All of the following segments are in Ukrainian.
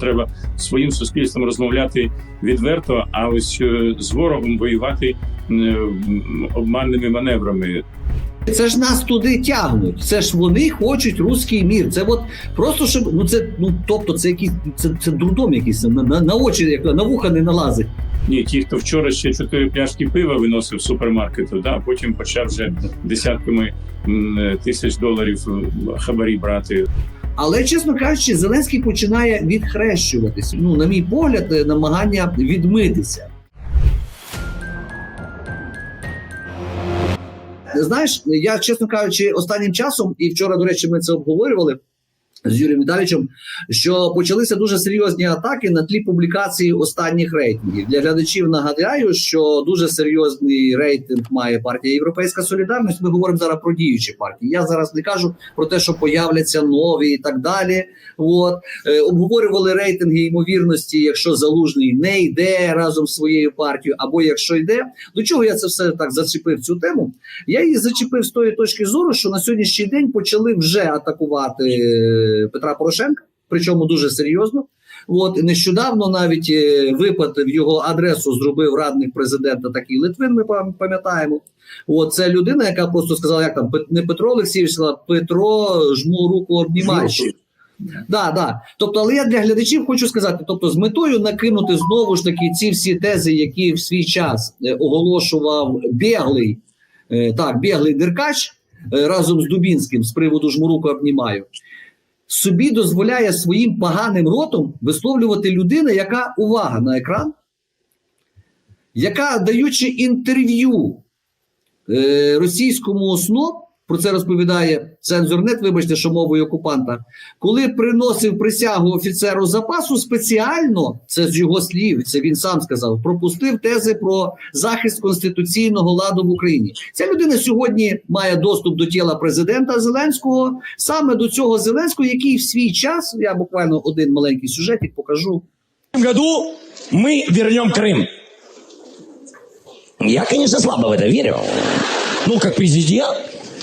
Треба своїм суспільством розмовляти відверто, а ось е, з ворогом воювати е, обманними маневрами. Це ж нас туди тягнуть. Це ж вони хочуть руський мір. Це от просто щоб ну це ну тобто це якийсь це, це дурдом якийсь на, на, на очі, як на вуха не налазить. Ні, ті, хто вчора ще чотири пляшки пива виносив з супермаркету, да, потім почав вже десятками тисяч доларів е, хабарі брати. Але чесно кажучи, Зеленський починає відхрещуватися. Ну, на мій погляд, е, намагання відмитися. Знаєш, я чесно кажучи, останнім часом, і вчора, до речі, ми це обговорювали з Юрієм Віталійовичем, що почалися дуже серйозні атаки на тлі публікації останніх рейтингів. Для глядачів нагадаю, що дуже серйозний рейтинг має партія Європейська Солідарність. Ми говоримо зараз про діючі партії. Я зараз не кажу про те, що появляться нові і так далі. От е, обговорювали рейтинги ймовірності, якщо залужний не йде разом з своєю партією, або якщо йде. До чого я це все так зачепив цю тему? Я її зачепив з тої точки зору, що на сьогоднішній день почали вже атакувати е, Петра Порошенка, причому дуже серйозно. От нещодавно навіть е, випад в його адресу зробив радник президента такий Литвин. Ми пам'ятаємо. От це людина, яка просто сказала, як там не Петро Олексійович, сказала Петро жму руку обнімаючи. Да, да. Тобто, але я для глядачів хочу сказати: тобто, з метою накинути знову ж таки ці всі тези, які в свій час е, оголошував біглий, е, так, біглий Деркач разом з Дубінським з приводу жмуруку обнімаю. Собі дозволяє своїм поганим ротом висловлювати людина, яка увага на екран, яка даючи інтерв'ю е, російському СНОП, про це розповідає цензорнет, вибачте, що мовою окупанта, коли приносив присягу офіцеру запасу, спеціально це з його слів, це він сам сказав, пропустив тези про захист конституційного ладу в Україні. Ця людина сьогодні має доступ до тіла президента Зеленського, саме до цього Зеленського, який в свій час, я буквально один маленький сюжетик покажу. этом году мы вернем Крым. Я, конечно, слабо в это верю. Ну, как президент,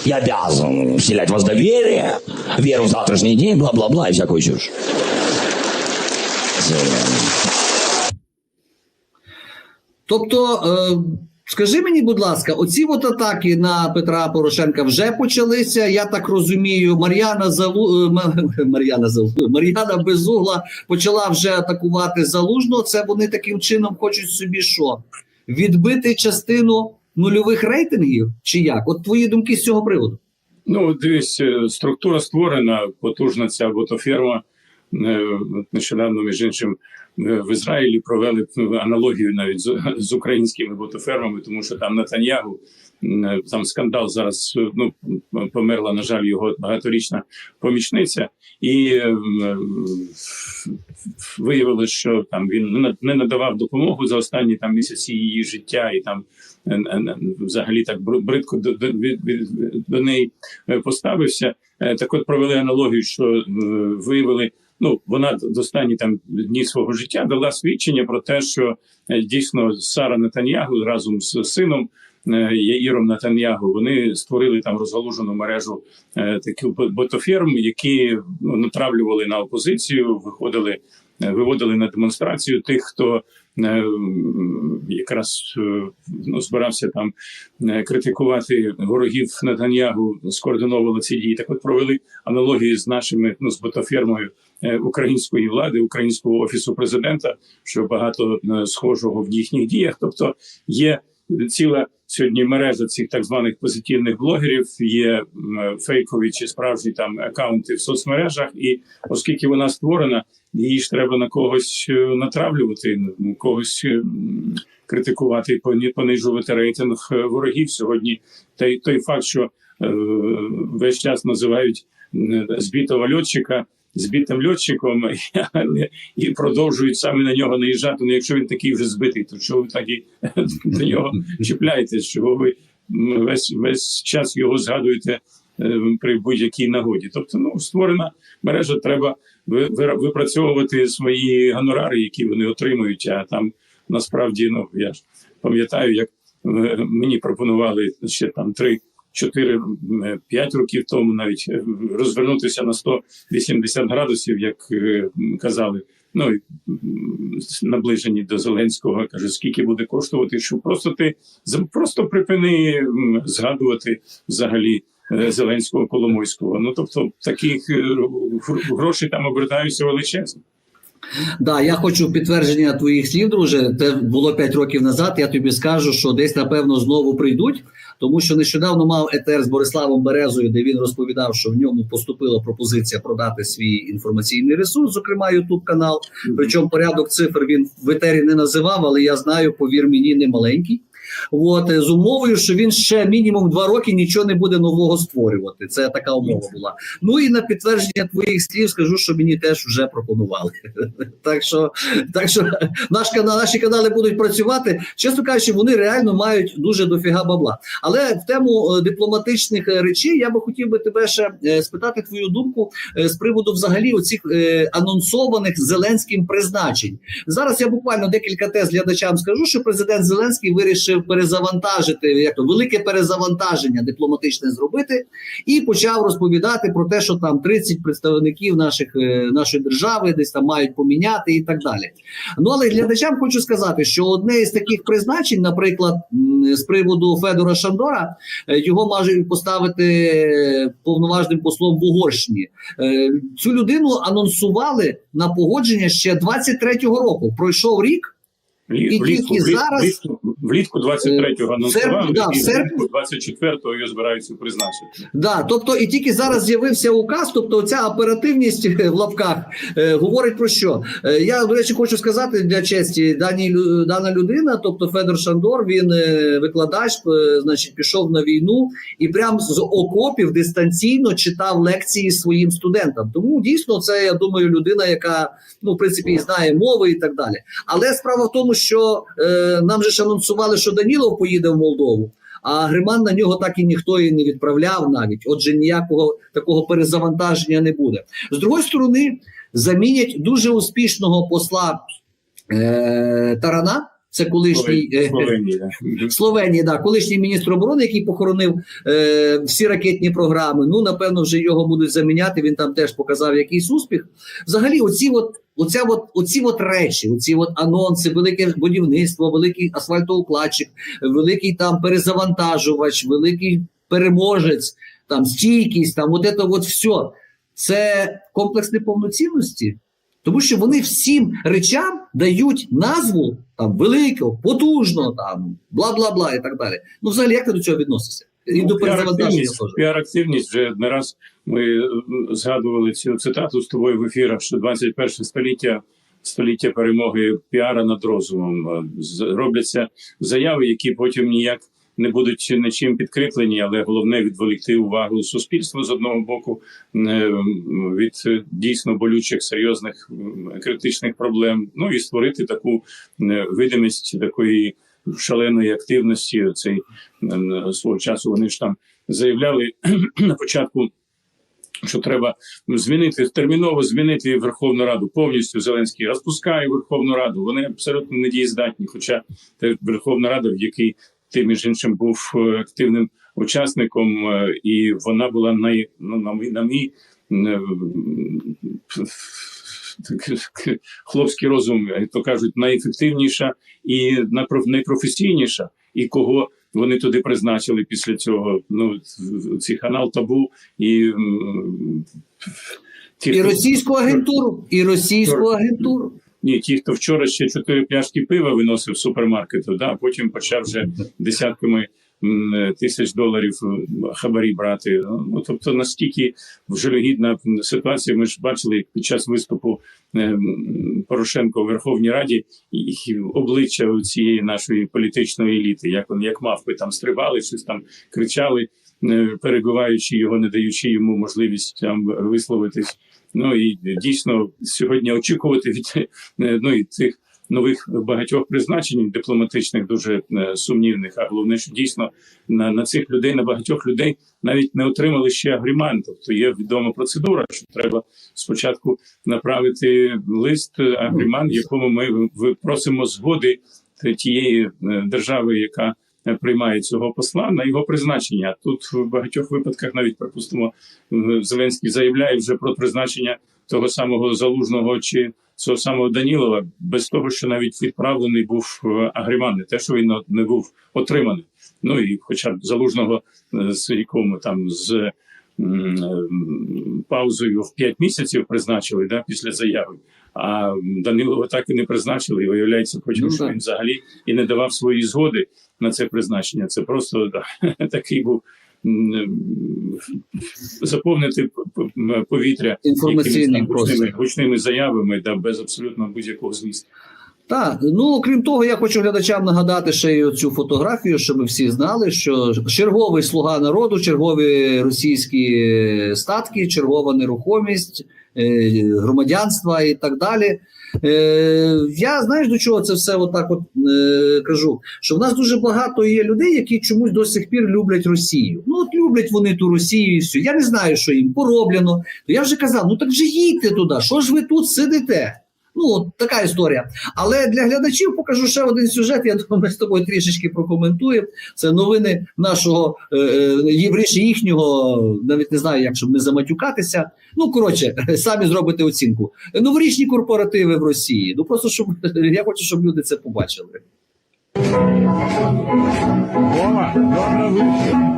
я обязан вселять в вас доверие, веру в завтрашний день, бла-бла-бла и всякую чушь. Тобто, е, скажи мені, будь ласка, оці от атаки на Петра Порошенка вже почалися. Я так розумію, Мар'яна Залу е, Мар'яна Залу Мар'яна Безугла почала вже атакувати залужно. Це вони таким чином хочуть собі що? Відбити частину нульових рейтингів? Чи як? От твої думки з цього приводу? Ну, дивись, е, структура створена, потужна ця ботоферма. Е, Нещодавно, між іншим, е, в Ізраїлі провели ну, аналогію навіть з, українськими ботофермами, тому що там Натаньягу, там скандал зараз ну, померла, на жаль, його багаторічна помічниця, і виявилось, що там він не надавав допомогу за останні там місяці її життя, і там взагалі так бр- бридко до, до, до неї е, поставився. Е, Так от провели аналогію, що е, виявили. Ну, вона до останні там дні свого життя дала свідчення про те, що дійсно Сара Натаньягу разом з сином Яїром Натаньягу вони створили там розгалужену мережу таких бо- ботоферм, які ну, натравлювали на опозицію, виходили, виводили на демонстрацію тих, хто якраз е, ну, збирався там е, критикувати ворогів Натаньягу, скоординовували ці дії. Так от провели аналогії з нашими ну з ботофермою е, української влади, українського офісу президента, що багато е, схожого в їхніх діях. Тобто є ціла сьогодні мережа цих так званих позитивних блогерів, є фейкові чи справжні там акаунти в соцмережах, і оскільки вона створена, її ж треба на когось е, натравлювати, на когось. е, Критикувати, поні- понижувати рейтинг е, ворогів сьогодні. Той, той факт, що весь час називають збитого льотчика збитим льотчиком, і продовжують саме на нього наїжджати. Ну, якщо він такий вже збитий, то чого ви так і до нього чіпляєтесь? Чого ви весь весь час його згадуєте при будь-якій нагоді? Тобто, ну створена мережа, треба випрацьовувати свої гонорари, які вони отримують. А там насправді, ну я ж пам'ятаю, як е, мені пропонували ще там три. 4-5 років тому навіть е, розвернутися на 180 градусів, як е, казали ну наближені до Зеленського, каже, скільки буде коштувати, що просто ти просто припини згадувати взагалі. Е, Зеленського Коломойського. Ну тобто таких е, грошей там обертаються величезно. Да, я хочу підтвердження твоїх слів, друже. Це було 5 років назад. Я тобі скажу, що десь напевно знову прийдуть, тому що нещодавно мав етер з Бориславом Березою, де він розповідав, що в ньому поступила пропозиція продати свій інформаційний ресурс, зокрема Ютуб канал. Причому порядок цифр він в етері не називав, але я знаю, повір мені, не маленький. От е, з умовою, що він ще мінімум два роки нічого не буде нового створювати. Це така умова була. Ну і на підтвердження твоїх слів скажу, що мені теж вже пропонували. Так що, так що наш канал, наші канали будуть працювати. Чесно кажучи, вони реально мають дуже дофіга бабла. Але в тему е, дипломатичних е, речей я би хотів би тебе ще спитати твою думку з приводу взагалі оцих анонсованих Зеленським призначень. Зараз я буквально декілька тез глядачам скажу, що президент Зеленський вирішив перезавантажити як то велике перезавантаження дипломатичне зробити, і почав розповідати про те, що там 30 представників наших е, нашої держави десь там мають поміняти і так далі. Ну але глядачам хочу сказати, що одне із таких призначень, наприклад, з приводу Федора Шандора, е, його можуть поставити е, повноважним послом в Угорщині. Цю людину анонсували на погодження ще 23-го року. Пройшов рік. Влі- І Влітку, влітку, зараз- влітку, влітку 23-го Е, анонсували, серп- да, і серпні- влітку 24-го його збираються призначити. Да, тобто і тільки зараз з'явився указ, тобто ця оперативність е, в лапках е, говорить про що. Е, я, до речі, хочу сказати для честі, дані, дана людина, тобто Федор Шандор, він е, викладач, е, значить, пішов на війну і прямо з окопів дистанційно читав лекції своїм студентам. Тому дійсно це, я думаю, людина, яка ну, в принципі, і знає мови і так далі. Але справа в тому, що е, нам же ж анонсували, що Данілов поїде в Молдову. А Гриман на нього так і ніхто і не відправляв навіть. Отже, ніякого такого перезавантаження не буде. З другої сторони, замінять дуже успішного посла е, Тарана. Це колишній е, Словенії, да. Словенії, да, колишній міністр оборони, який похоронив е, всі ракетні програми. Ну, напевно, вже його будуть заміняти. Він там теж показав якийсь успіх. Взагалі, оці от, оця от, оці от речі, оці от анонси, велике будівництво, великий асфальтоукладчик, великий там перезавантажувач, великий переможець, там стійкість, там от це от все. Це комплекс неповноцінності. Тому що вони всім речам дають назву там великого, потужного, там бла бла бла і так далі. Ну, взагалі, як ти до цього відносишся? І до перезавантаження теж. піар-активність вже не раз ми е, згадували цю цитату з тобою в ефірах, що 21 століття століття перемоги піара над розумом. Е, Робляться заяви, які потім ніяк не будуть нічим підкріплені, але головне відволікти увагу суспільства з одного боку е, від дійсно болючих серйозних критичних проблем. Ну і створити таку е, видимість такої шаленої активності. Цей свого часу вони ж там заявляли на початку. Що треба змінити терміново змінити Верховну Раду повністю Зеленський розпускає Верховну Раду. Вони абсолютно недієздатні. Хоча те Верховна Рада, в якій ти між іншим був е, активним учасником, е, і вона була най, ну, на мій на мій е, хлопський розум, як то кажуть, найефективніша і найпроф- найпрофесійніша, і кого вони туди призначили після цього. Ну ці канал табу і ті, І російську агентуру, і російську агентуру. Ні, ті, хто вчора ще чотири пляшки пива виносив з супермаркету, да, а потім почав вже десятками тисяч доларів хабарі брати. Ну тобто настільки жалюгідна ситуація. Ми ж бачили під час виступу е, Порошенко у Верховній Раді обличчя цієї нашої політичної еліти, як вони як мавпи там стрибали, щось там кричали, е, перебиваючи його, не даючи йому можливість там висловитись. Ну і дійсно сьогодні очікувати від е, ну і цих нових багатьох призначень дипломатичних дуже е, сумнівних. А головне, що дійсно на, на цих людей, на багатьох людей навіть не отримали ще агрімент. Тобто є відома процедура, що треба спочатку направити лист е, агрімент, в якому ми просимо згоди тієї держави, яка приймає цього посла на його призначення. Тут в багатьох випадках навіть припустимо, е, Зеленський заявляє вже про призначення того самого залужного чи цього самого Данілова, без того, що навіть відправлений був агриман, не те, що він не був отриманий. Ну і хоча б залужного е, з якому там з паузою в 5 місяців призначили да, після заяви. А Данилова так і не призначили, і виявляється, потім, Ну, що він взагалі і не давав свої згоди на це призначення. Це просто да, такий був заповнити повітря Інформаційний якимись гучними, гучними заявами да, без абсолютно будь-якого змісту. Так, ну окрім того, я хочу глядачам нагадати ще й цю фотографію, щоб ми всі знали, що черговий слуга народу, чергові російські статки, чергова нерухомість, е, громадянства і так далі. Е, я знаєш до чого це все отак от е, кажу? Що в нас дуже багато є людей, які чомусь до сих пір люблять Росію. Ну от люблять вони ту Росію і все. Я не знаю, що їм пороблено. То я вже казав, ну так же їдьте туди, що ж ви тут сидите? Ну, от така історія. Але для глядачів покажу ще один сюжет. Я думаю, ми з тобою трішечки прокоментуємо. Це новини нашого е, е, їхнього, навіть не знаю, як щоб не заматюкатися. Ну коротше, самі зробите оцінку. Новорічні корпоративи в Росії. Ну просто щоб я хочу, щоб люди це побачили. Вова, добре вийшло.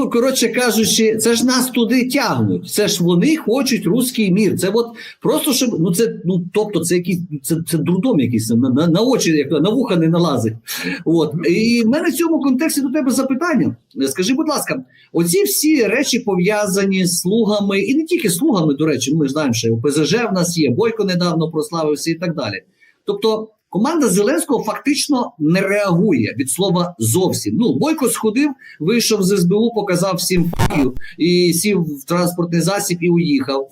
Ну, коротше кажучи, це ж нас туди тягнуть. Це ж вони хочуть руський мір. Це от просто щоб ну це ну тобто, це якийсь це, це дурдом якийсь на, на, на очі, як на вуха не налазить. От і в мене в цьому контексті до тебе запитання. Скажи, будь ласка, оці всі речі пов'язані з слугами, і не тільки слугами, до речі, ми знаємо, що ОПЗЖ в нас є, Бойко недавно прославився і так далі. Тобто. Команда Зеленського фактично не реагує від слова зовсім. Ну Бойко сходив, вийшов з СБУ, показав всім факів і сів в транспортний засіб і уїхав.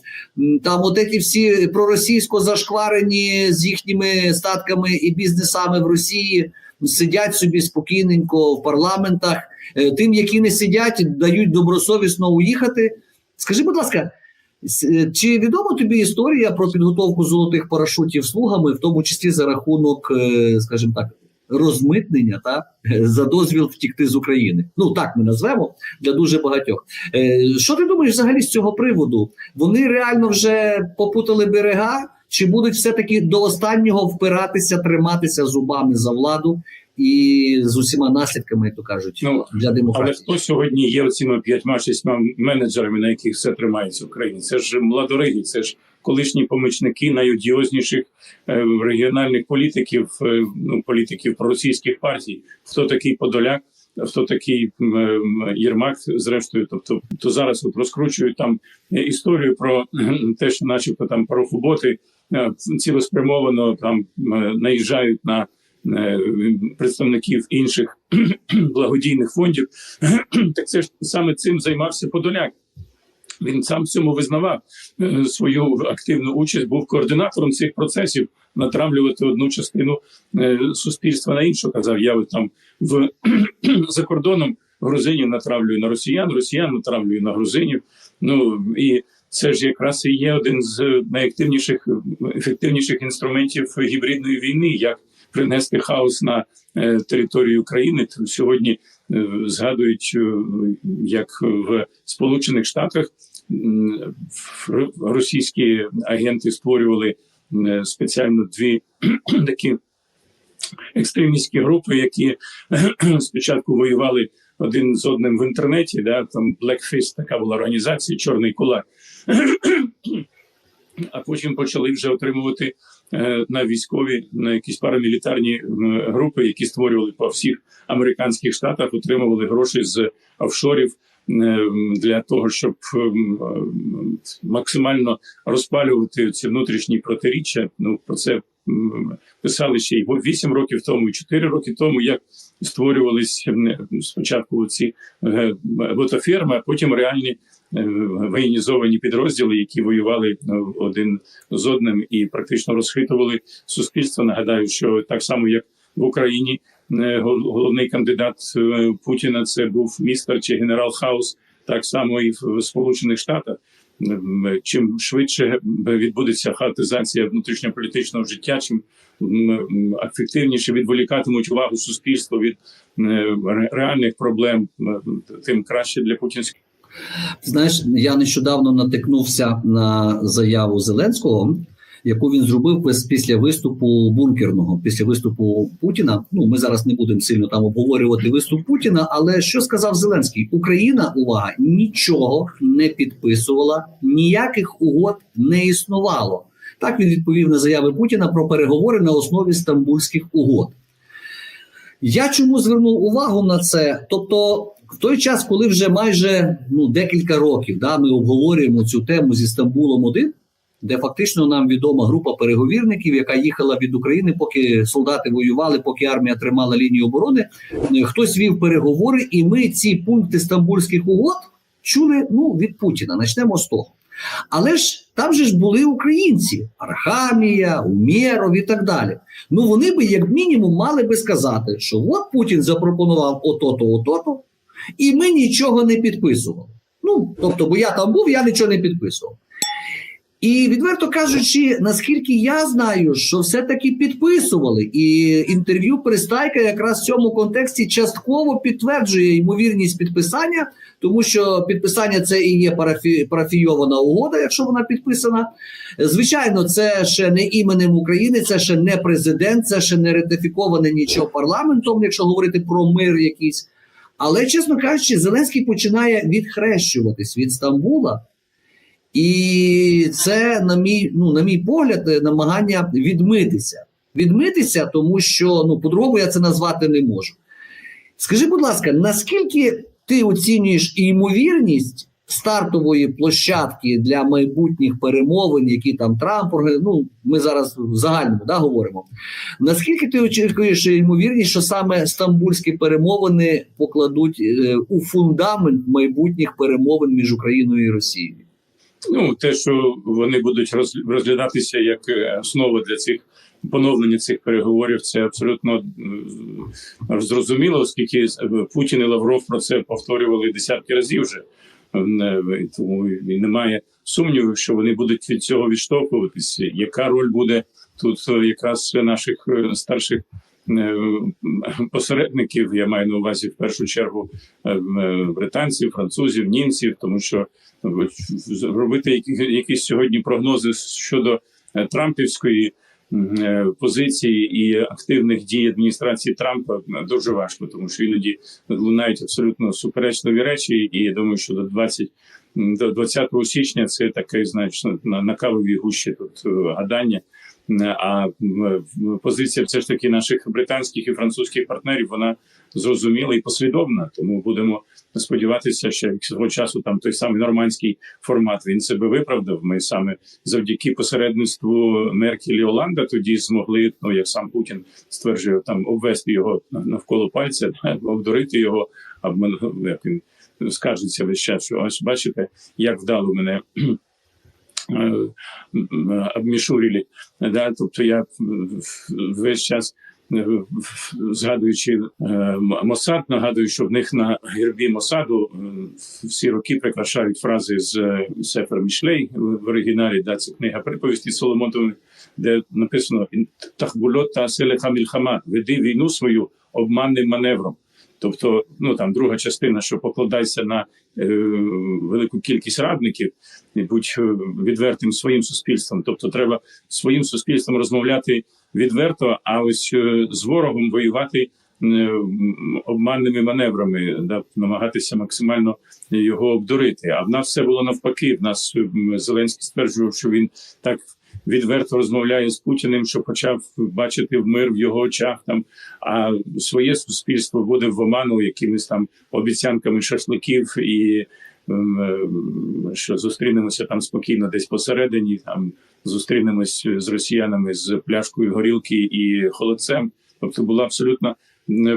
Там от ці всі проросійсько зашкварені з їхніми статками і бізнесами в Росії сидять собі спокійненько в парламентах. Е, Тим, які не сидять, дають добросовісно уїхати. Скажи, будь ласка. Е, Чи відома тобі історія про підготовку золотих парашутів слугами, в тому числі за рахунок, е, скажімо так, розмитнення та е, за дозвіл втікти з України? Ну так ми назвемо для дуже багатьох. Що ти думаєш взагалі з цього приводу? Вони реально вже попутали берега, чи будуть все-таки до останнього впиратися, триматися зубами за владу і з усіма наслідками, як то кажуть, Ну, для Але хто сьогодні є оціми п'ятьма-шістьма менеджерами, на яких все тримається в країні? Це ж младориги, це ж колишні помічники найодіозніших е, регіональних політиків, е, ну політиків проросійських партій. Хто такий Подоляк? Хто такий м, Єрмак, зрештою, тобто то зараз от розкручують там е, історію про кхм, те, що, начебто, там парохоботи е, цілеспрямовано там е, наїжджають на е, представників інших благодійних фондів, так це ж саме цим займався Подоляк. Він сам в цьому визнавав е, свою активну участь, був координатором цих процесів, натравлювати одну частину е, суспільства на іншу. Казав, я там в за кордоном грузинів натравлюю на росіян, росіян натравлюю на грузинів. Ну і це ж якраз і є один з найактивніших ефективніших інструментів гібридної війни, як принести хаос на е, територію України. То Сьогодні е, згадують, е, як в Сполучених Штатах російські агенти створювали спеціально дві такі екстремістські групи, які спочатку воювали один з одним в інтернеті. Да, там Black така була організація, Чорний кулак. А потім почали вже отримувати на військові, на якісь парамілітарні е, групи, які створювали по всіх американських штатах, отримували гроші з офшорів е, для того, щоб е, максимально розпалювати ці внутрішні протиріччя. Ну про це писали ще й 8 років тому, і 4 роки тому, як створювались м, спочатку ці е, ботоферми, а потім реальні е, воєнізовані підрозділи, які воювали е, один з одним і практично розхитували суспільство. Нагадаю, що так само як в Україні е, головний кандидат е, Путіна це був містер чи генерал Хаус, так само і в Сполучених Штатах. Чим швидше відбудеться хаотизація внутрішньополітичного життя, чим ефективніше відволікатимуть увагу суспільства від е, реальних проблем, тим краще для путінських. Знаєш, я нещодавно натикнувся на заяву Зеленського, яку він зробив після виступу бункерного, після виступу Путіна. Ну, ми зараз не будемо сильно там обговорювати виступ Путіна. Але що сказав Зеленський? Україна, увага, нічого не підписувала, ніяких угод не існувало. Так він відповів на заяви Путіна про переговори на основі стамбульських угод. Я чому звернув увагу на це? Тобто, в той час, коли вже майже ну, декілька років да, ми обговорюємо цю тему зі Стамбулом 1 де фактично нам відома група переговірників, яка їхала від України, поки солдати воювали, поки армія тримала лінію оборони. е, Хтось вів переговори, і ми ці пункти стамбульських угод чули ну, від Путіна. Почнемо з того. Але ж там же ж були українці: Архамія, Умєров і так далі. Ну вони би, як мінімум, мали би сказати, що от Путін запропонував ото-то, ото-то, і ми нічого не підписували. Ну, тобто, бо я там був, я нічого не підписував. І відверто кажучи, наскільки я знаю, що все-таки підписували, і інтерв'ю Перестайка якраз в цьому контексті частково підтверджує ймовірність підписання, тому що підписання це і є парафі, парафійована угода, якщо вона підписана. Звичайно, це ще не іменем України, це ще не президент, це ще не ратифіковане нічого парламентом, якщо говорити про мир якийсь. Але, чесно кажучи, Зеленський починає відхрещуватись від Стамбула. І це, на мій, ну, на мій погляд, е, намагання відмитися. Відмитися, тому що ну, по-другому я це назвати не можу. Скажи, будь ласка, наскільки ти оцінюєш ймовірність стартової площадки для майбутніх перемовин, які там Трамп, ну ми зараз в загальному да, говоримо. Наскільки ти очікуєш ймовірність, що саме стамбульські перемовини покладуть е, у фундамент майбутніх перемовин між Україною і Росією? Ну, те, що вони будуть роз- розглядатися як е, основа для цих поновлення цих переговорів, це абсолютно е, зрозуміло, оскільки е, Путін і Лавров про це повторювали десятки разів вже. Тому і немає сумнівів, що вони будуть від цього відштовхуватися. Яка роль буде тут е, якраз наших е, старших е, посередників? Я маю на увазі в першу чергу британців, французів, німців, тому що робити якісь сьогодні прогнози щодо Трампівської позиції і активних дій адміністрації Трампа е, дуже важко, тому що іноді лунають абсолютно суперечливі речі, і я думаю, що до 20 до 20 січня це таке, значно на, на кавовій гущі тут е, гадання. А позиція все ж таки наших британських і французьких партнерів вона зрозуміла і послідовна. Тому будемо сподіватися, що свого часу там той самий нормандський формат він себе виправдав. Ми саме завдяки посередництву Меркель і Оланда тоді змогли, ну як сам Путін стверджує, там обвести його навколо пальця, обдурити його, або як він скажеться весь час, що ось бачите, як вдало мене. е, обмішурили. Да? Тобто я весь час згадуючи е, Мосад, нагадую, що в них на гербі Мосаду е, всі роки прикрашають фрази з е, Сефер Мішлей в оригіналі. Да, це книга приповісті Соломонтових, де написано Тахбульот та Селеха Мільхама, веди війну свою обманним маневром. Тобто, ну там друга частина, що покладайся на е, велику кількість радників, будь е, відвертим своїм суспільством. Тобто, треба своїм суспільством розмовляти відверто, а ось е, з ворогом воювати е, обманними маневрами, да, намагатися максимально його обдурити. А в нас все було навпаки. В нас Зеленський стверджував, що він так відверто розмовляє з Путіним, що почав бачити в мир в його очах там. А своє суспільство буде в оману якимись там обіцянками шашликів і. Ем, Що зустрінемося там спокійно, десь посередині, там зустрінемось з росіянами з пляшкою горілки і холодцем. Тобто була абсолютно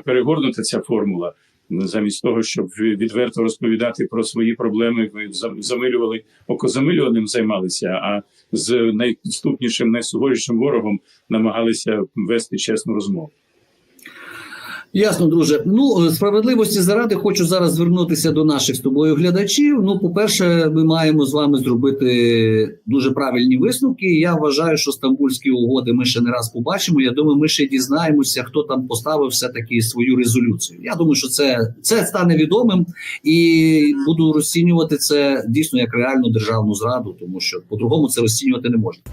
перегорнута ця формула. Замість того, щоб відверто розповідати про свої проблеми, ви за- замилювали окозамилюваним займалися, а з найступнішим, найсуворішим ворогом намагалися вести чесну розмову. Ясно, друже. Ну справедливості заради хочу зараз звернутися до наших з тобою глядачів. Ну, по-перше, ми маємо з вами зробити дуже правильні висновки. Я вважаю, що стамбульські угоди ми ще не раз побачимо. Я думаю, ми ще дізнаємося, хто там поставив все таки свою резолюцію. Я думаю, що це, це стане відомим, і буду розцінювати це дійсно як реальну державну зраду, тому що по-другому це розцінювати не можна.